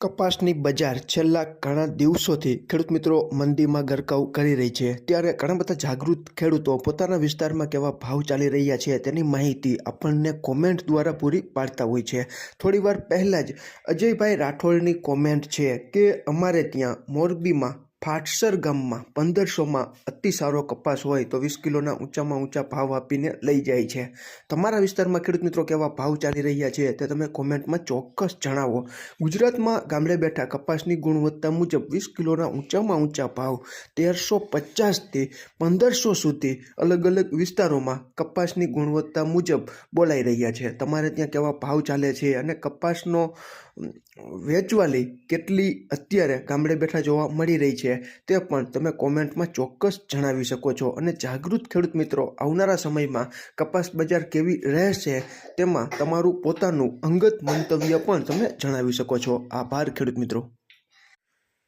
કપાસની બજાર છેલ્લા ઘણા દિવસોથી ખેડૂત મિત્રો મંદીમાં ગરકાવ કરી રહી છે. ત્યારે ઘણા બધા જાગૃત ખેડૂતો પોતાના વિસ્તારમાં કેવા ભાવ ચાલી રહ્યા છે તેની માહિતી આપણને કોમેન્ટ દ્વારા પૂરી પાડતા હોય છે. થોડીવાર પહેલાં જ અજયભાઈ રાઠોડની કોમેન્ટ છે કે અમારે ત્યાં મોરબીમાં ફાટસર ગામમાં પંદરસોમાં અતિ સારો કપાસ હોય તો વીસ કિલોના ઊંચામાં ઊંચા ભાવ આપીને લઈ જાય છે. તમારા વિસ્તારમાં ખેડૂત મિત્રો કેવા ભાવ ચાલી રહ્યા છે તે તમે કોમેન્ટમાં ચોક્કસ જણાવો. ગુજરાતમાં ગામડે બેઠા કપાસની ગુણવત્તા મુજબ વીસ કિલોના ઊંચામાં ઊંચા ભાવ તેરસો પચાસથી પંદરસો સુધી અલગ અલગ વિસ્તારોમાં કપાસની ગુણવત્તા મુજબ બોલાઈ રહ્યા છે. તમારે ત્યાં કેવા ભાવ ચાલે છે અને કપાસનો વેચવાલી કેટલી અત્યારે ગામડે બેઠા જોવા મળી રહી છે? તે પણ તમે કોમેન્ટમાં ચોક્કસ જણાવી શકો છો. અને જાગૃત ખેડૂત મિત્રો, આવનારા સમયમાં કપાસ બજાર કેવી રહેશે તેમાં તમારું પોતાનું અંગત મંતવ્ય પણ તમે જણાવી શકો છો. આભાર ખેડૂત મિત્રો.